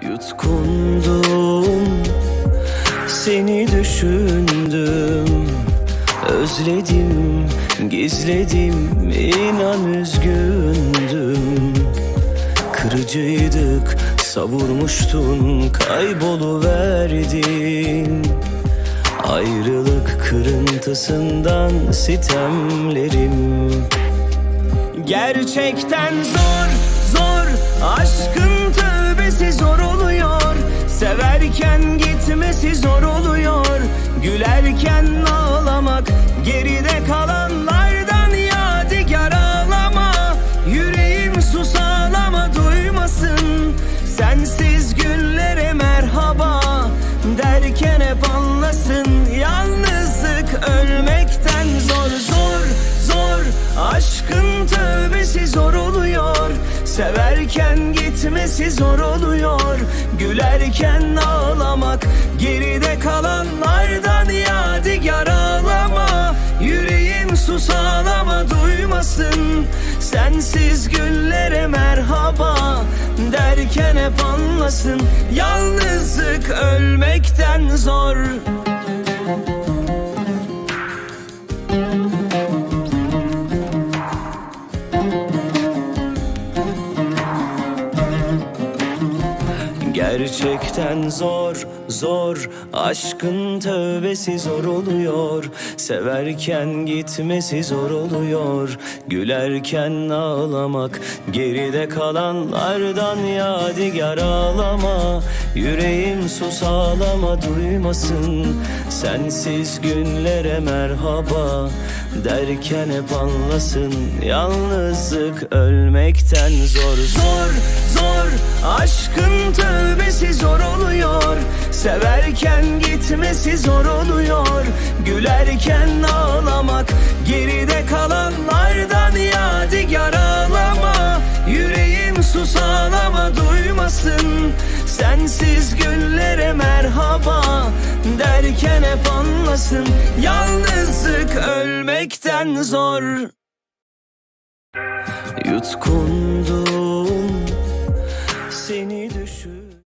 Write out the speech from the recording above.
Yutkundum Seni düşündüm. Özledim Gizledim inan üzgündüm. Kırıcıydık Savurmuştun Kayboluverdin. Ayrılık kırıntısından sitemlerim. Gerçekten zor, gitmesi zor oluyor Gülerken ağlamak. Geride kalanlardan yadigar ağlama. Yüreğim sus ağlama duymasın. Sensiz günlere merhaba Derken hep anlasın. Yalnızlık ölmekten zor zor zor. Aşkın tövbesi zor Severken gitmesi zor oluyor. Gülerken ağlamak Geride kalanlardan yadigar ağlama Yüreğim sus ağlama duymasın. Sensiz günlere merhaba Derken hep anlasın. Yalnızlık ölmekten zor Gerçekten zor, zor. Aşkın tövbesi zor oluyor. Severken gitmesi zor oluyor. Gülerken ağlamak Geride kalanlardan yadigar ağlama. Yüreğim sus ağlama duymasın. Sensiz günlere merhaba Derken hep anlasın. Yalnızlık ölmekten zor Zor, Severken gitmesi zor oluyor. Gülerken ağlamak Geride kalanlardan yadigar ağlama Yüreğim sus ağlama duymasın. Sensiz günlere merhaba Derken hep anlasın. Yalnızlık ölmekten zor. Yutkundum seni düşün